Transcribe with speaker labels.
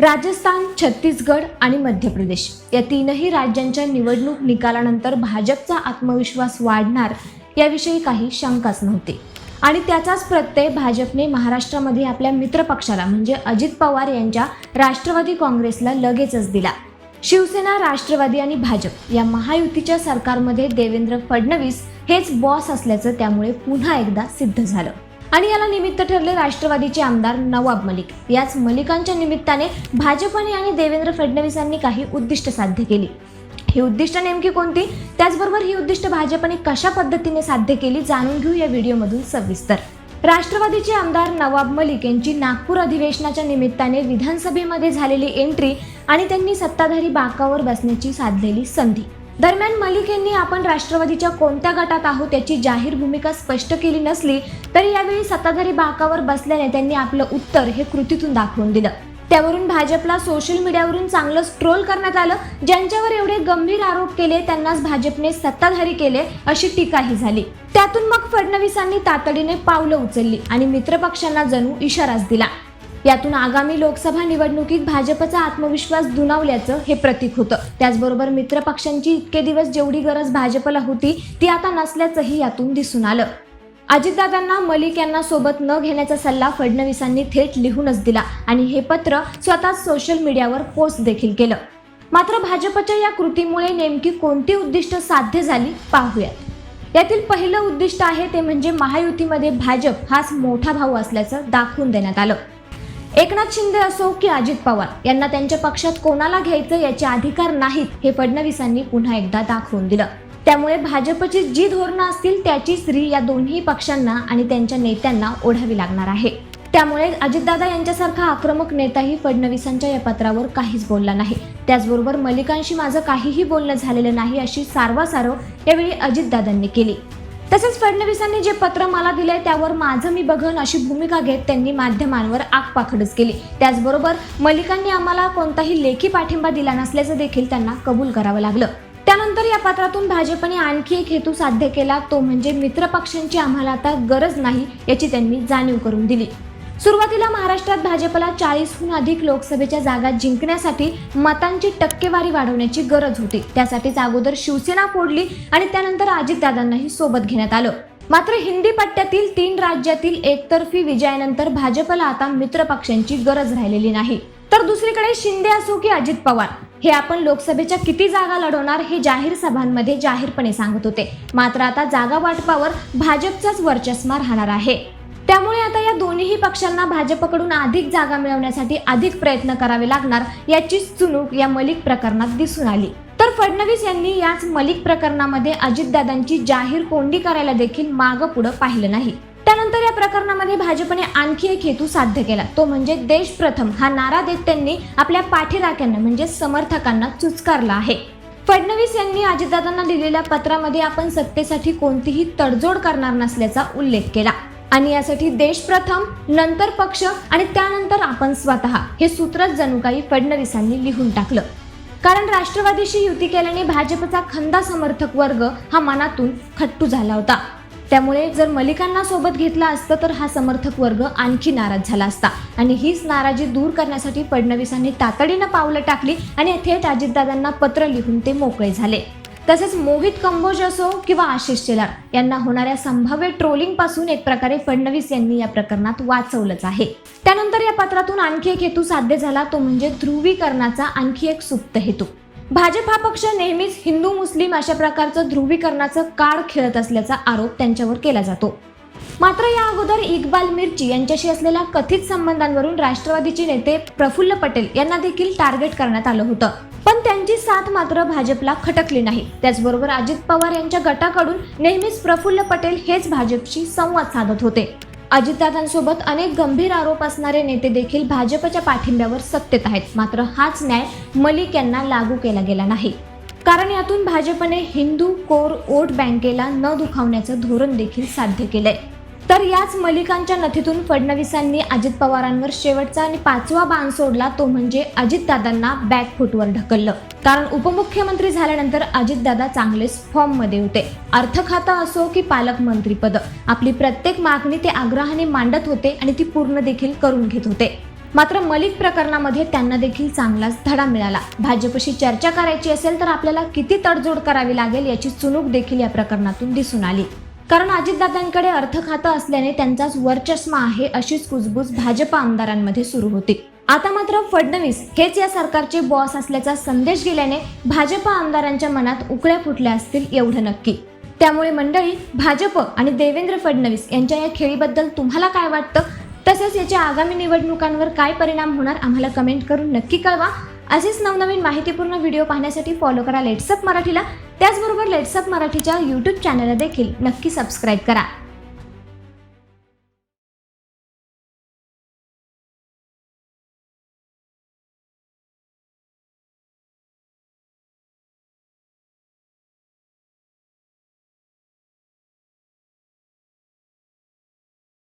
Speaker 1: राजस्थान छत्तीसगड आणि मध्य प्रदेश या तीनही राज्यांच्या निवडणूक निकालानंतर भाजपचा आत्मविश्वास वाढणार याविषयी काही शंकाच नव्हती. आणि त्याचाच प्रत्यय भाजपने महाराष्ट्रामध्ये आपल्या मित्रपक्षाला म्हणजे अजित पवार यांच्या राष्ट्रवादी काँग्रेसला लगेचच दिला. शिवसेना राष्ट्रवादी आणि भाजप या महायुतीच्या सरकारमध्ये देवेंद्र फडणवीस हेच बॉस असल्याचं त्यामुळे पुन्हा एकदा सिद्ध झालं. आणि याला निमित्त ठरले राष्ट्रवादीचे आमदार नवाब मलिक. याच मलिकांच्या निमित्ताने भाजपने आणि देवेंद्र फडणवीसांनी काही उद्दिष्ट साध्य केली. ही उद्दिष्ट नेमकी कोणती? त्याचबरोबर ही उद्दिष्ट भाजपने कशा पद्धतीने साध्य केली जाणून घेऊ या व्हिडिओमधून सविस्तर. राष्ट्रवादीचे आमदार नवाब मलिक यांची नागपूर अधिवेशनाच्या निमित्ताने विधानसभेमध्ये झालेली एंट्री आणि त्यांनी सत्ताधारी बाकावर बसण्याची साधलेली संधी. दरम्यान मलिक यांनी आपण राष्ट्रवादीच्या कोणत्या गटात आहोत याची जाहीर भूमिका स्पष्ट केली नसली तरी यावेळी सत्ताधारी बाकावर बसल्याने त्यांनी आपलं उत्तर हे कृतीतून दाखवून दिलं. त्यावरून भाजपला सोशल मीडियावरून चांगलं ट्रोल करण्यात आलं. ज्यांच्यावर एवढे गंभीर आरोप केले त्यांनाच भाजपने सत्ताधारी केले अशी टीकाही झाली. त्यातून मग फडणवीसांनी तातडीने पावलं उचलली आणि मित्रपक्षांना जणू इशाराच दिला. यातून आगामी लोकसभा निवडणुकीत भाजपचा आत्मविश्वास दुणावल्याचं हे प्रतीक होतं. त्याचबरोबर मित्रपक्षांची इतके दिवस जेवढी गरज भाजपला होती ती आता नसल्याचंही यातून दिसून आलं. अजितदादांना मलिक यांना सोबत न घेण्याचा सल्ला फडणवीसांनी थेट लिहूनच दिला आणि हे पत्र स्वतः सोशल मीडियावर पोस्ट देखील केलं. मात्र भाजपच्या या कृतीमुळे नेमकी कोणती उद्दिष्ट साध्य झाली पाहूयात. यातील पहिलं उद्दिष्ट आहे ते म्हणजे महायुतीमध्ये भाजप हाच मोठा भाऊ असल्याचं दाखवून देण्यात आलं. एकनाथ शिंदे असो की अजित पवार यांना त्यांच्या पक्षात कोणाला घ्यायचं याचे अधिकार नाहीत हे फडणवीसांनी पुन्हा एकदा दाखवून दिलं. त्यामुळे भाजपची जी धोरणं असतील त्याची श्री या दोन्ही पक्षांना आणि त्यांच्या नेत्यांना ओढावी लागणार आहे. त्यामुळे अजितदादा यांच्यासारखा आक्रमक नेताही फडणवीसांच्या या पत्रावर काहीच बोलला नाही. त्याचबरोबर मलिकांशी माझं काहीही बोलणं झालेलं नाही अशी सारवासारव यावेळी अजितदादांनी केली. तसेच फडणवीसांनी जे पत्र मला दिले त्यावर माझं मी बघन अशी भूमिका घेत त्यांनी माध्यमांवर आगपाखडच केली. त्याचबरोबर मलिकांनी आम्हाला कोणताही लेखी पाठिंबा दिला नसल्याचं देखील त्यांना कबूल करावं लागलं. त्यानंतर या पत्रातून भाजपने आणखी एक हेतू साध्य केला तो म्हणजे मित्रपक्षांची आम्हाला आता गरज नाही याची त्यांनी जाणीव करून दिली. सुरुवातीला महाराष्ट्रात भाजपला चाळीसहून अधिक लोकसभेच्या जागा जिंकण्यासाठी मतांची टक्केवारी वाढवण्याची गरज होती. त्यासाठीच अगोदर शिवसेना फोडली आणि त्यानंतर अजितदादांनाही सोबत घेण्यात आलं. मात्र हिंदी पट्ट्यातील तीन राज्यातील एकतर्फी विजयानंतर भाजपला आता मित्रपक्षांची गरज राहिलेली नाही. तर दुसरीकडे शिंदे असो की अजित पवार हे आपण लोकसभेच्या किती जागा लढवणार हे जाहीर सभांमध्ये जाहीरपणे सांगत होते. मात्र आता जागा वाटपावर भाजपचाच वर्चस्मा राहणार आहे. त्यामुळे आता या दोन्ही पक्षांना भाजपकडून अधिक जागा मिळवण्यासाठी अधिक प्रयत्न करावे लागणार याची चुणूक या मलिक प्रकरणात दिसून आली. तर फडणवीस यांनी याच मलिक प्रकरणामध्ये अजितदादांची जाहीर कोंडी करायला देखील मागं पुढं पाहिलं नाही. त्यानंतर या प्रकरणामध्ये भाजपने आणखी एक हेतू साध्य केला. तो म्हणजे देश प्रथम हा नारा देत त्यांनी आपल्या पाठीराख्यांना म्हणजे समर्थकांना चुचकारला आहे. फडणवीस यांनी अजितदादांना दिलेल्या पत्रामध्ये आपण सत्तेसाठी कोणतीही तडजोड करणार नसल्याचा उल्लेख केला. आणि यासाठी देश प्रथम नंतर पक्ष आणि त्यानंतर आपण स्वतः हे सूत्रच जणू काही फडणवीसांनी लिहून टाकलं. कारण राष्ट्रवादीशी युती केल्याने भाजपचा खंदा समर्थक वर्ग हा मनातून खट्टू झाला होता. त्यामुळे जर मलिकांना सोबत घेतला असतं तर हा समर्थक वर्ग आणखी नाराज झाला असता. आणि हीच नाराजी दूर करण्यासाठी फडणवीसांनी तातडीनं पावलं टाकली आणि थेट अजितदादांना पत्र लिहून ते मोकळे झाले. तसेच मोहित कंबोज असो किंवा आशिष शेलार यांना होणाऱ्या संभाव्य ट्रोलिंगपासून एक प्रकारे फडणवीस यांनी या प्रकरणात वाचवलंच आहे. त्यानंतर या पत्रातून आणखी एक हेतू साध्य झाला तो म्हणजे ध्रुवीकरणाचा आणखी एक सुप्त हेतू. भाजप हा पक्ष नेहमीच हिंदू मुस्लिम अशा प्रकारचं ध्रुवीकरणाचं कार्ड खेळत असल्याचा आरोप त्यांच्यावर केला जातो. मात्र या अगोदर इक्बाल मिर्ची यांच्याशी असलेल्या कथित संबंधांवरून राष्ट्रवादीचे नेते प्रफुल्ल पटेल यांना देखील टार्गेट करण्यात आलं होतं. पण त्यांची साथ मात्र भाजपला खटकली नाही. त्याचबरोबर अजित पवार यांच्या गटाकडून नेहमीच प्रफुल्ल पटेल हेच भाजपशी संवाद साधत होते. अजितदादांसोबत अनेक गंभीर आरोप असणारे नेते देखील भाजपच्या पाठिंब्यावर सत्तेत आहेत. मात्र हाच न्याय मलिक यांना लागू केला गेला नाही. कारण यातून भाजपने हिंदू कोर वोट बँकेला न दुखावण्याचं धोरण देखील साध्य केलंय. तर याच मलिकांच्या नथीतून फडणवीसांनी अजित पवारांवर शेवटचा आणि पाचवा बाण सोडला तो म्हणजे अजितदादांना बॅकफुटवर ढकललं. कारण उपमुख्यमंत्री झाल्यानंतर अजितदादा चांगलेच फॉर्ममध्ये होते. अर्थ खाता असो की पालकमंत्रीपद आपली प्रत्येक मागणी ते आग्रहाने मांडत होते आणि ती पूर्ण देखील करून घेत होते. मात्र मलिक प्रकरणामध्ये त्यांना देखील चांगलाच धडा मिळाला. भाजपशी चर्चा करायची असेल तर आपल्याला किती तडजोड करावी लागेल याची चुणूक देखील या प्रकरणातून दिसून आली. कारण अजितदादांकडे अर्थ खातं असल्याने त्यांचाच वरचष्मा आहे अशीच कुजबूज भाजप आमदारांमध्ये सुरू होती. आता मात्र फडणवीस हेच या सरकारचे बॉस असल्याचा संदेश गेल्याने भाजप आमदारांच्या मनात उकळ्या फुटल्या असतील एवढं नक्की. त्यामुळे मंडळी भाजप आणि देवेंद्र फडणवीस यांच्या या खेळीबद्दल तुम्हाला काय वाटतं? तसेच याच्या आगामी निवडणुकांवर काय परिणाम होणार? आम्हाला कमेंट करून नक्की कळवा. असेच नवनवीन माहितीपूर्ण व्हिडिओ पाहण्यासाठी फॉलो करा लेट्सअप मराठीला. त्याचबरोबर लेट्सअप मराठीच्या यूट्यूब चॅनलला देखील नक्की सबस्क्राईब करा.